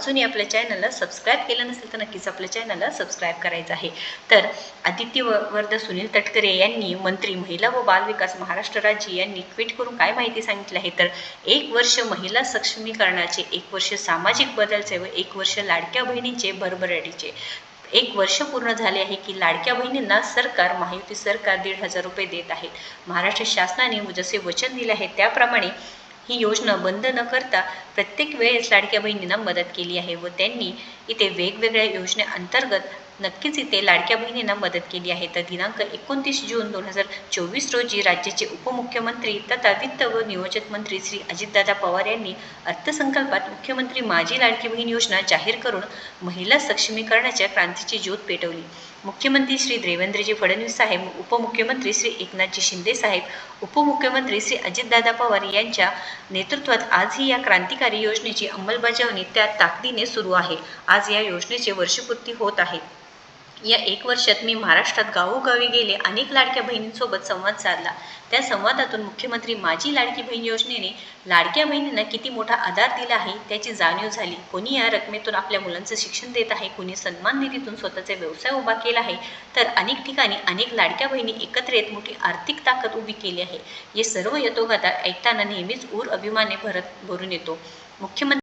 अजूनही आपल्या चॅनलला सबस्क्राईब केलं नसेल तर नक्कीच आपल्या चॅनलला सबस्क्राईब करायचं आहे. तर आदित्य व- वर्ध सुनील तटकरे यांनी मंत्री महिला व बालविकास महाराष्ट्र राज्य यांनी ट्विट करून काय माहिती सांगितली आहे? तर एक वर्ष महिला सक्षमीकरणाचे एक वर्ष सामाजिक बदलचे व एक वर्ष लाडक्या बहिणीचे भरभराटीचे. एक वर्ष पूर्ण झाले आहे की लाडक्या बहिणींना सरकार महायुती सरकार दीड हजार रुपये देत आहेत महाराष्ट्र शासनाने जसे वचन दिले आहे. त्याप्रमाणे ही योजना बंद न करता प्रत्येक वेळेस लाडक्या बहिणींना मदत केली आहे व त्यांनी इथे वेगवेगळ्या योजनेअंतर्गत नक्कीच इथे लाडक्या बहिणींना मदत केली आहे. तर दिनांक एकोणतीस जून दोन हजार चोवीस रोजी राज्याचे उपमुख्यमंत्री तथा वित्त व नियोजन मंत्री श्री अजितदादा पवार यांनी अर्थसंकल्पात मुख्यमंत्री माझी लाडकी बहीण योजना जाहीर करून महिला सक्षमीकरणाच्या क्रांतीची ज्योत पेटवली. मुख्यमंत्री श्री देवेंद्रजी फडणवीस साहेब उपमुख्यमंत्री श्री एकनाथजी शिंदे साहेब उपमुख्यमंत्री श्री अजितदादा पवार यांच्या नेतृत्वात आजही या क्रांतिकारी योजनेची अंमलबजावणी त्या ताकदीने सुरू आहे. आज या योजनेचे वर्षपूर्ती होत आहे. या एक वर्षात मी महाराष्ट्रात गावोगावी गेले अनेक लाडक्या बहिणींसोबत संवाद साधला. त्या संवादातून मुख्यमंत्री माझी लाडकी बहीण योजनेने लाडक्या बहिणींना किती मोठा आधार दिला आहे त्याची जाणीव झाली. कोणी या रकमेतून आपल्या मुलांचं शिक्षण देत आहे कोणी सन्मान निधीतून स्वतःचा व्यवसाय उभा केला आहे तर अनेक ठिकाणी अनेक लाडक्या बहिणी एकत्र येत मोठी आर्थिक ताकद उभी केली आहे. हे सर्व यथोगाथा ऐकताना नेहमीच ऊर अभिमाने भरत भरून येतो. मुख्यमंत्री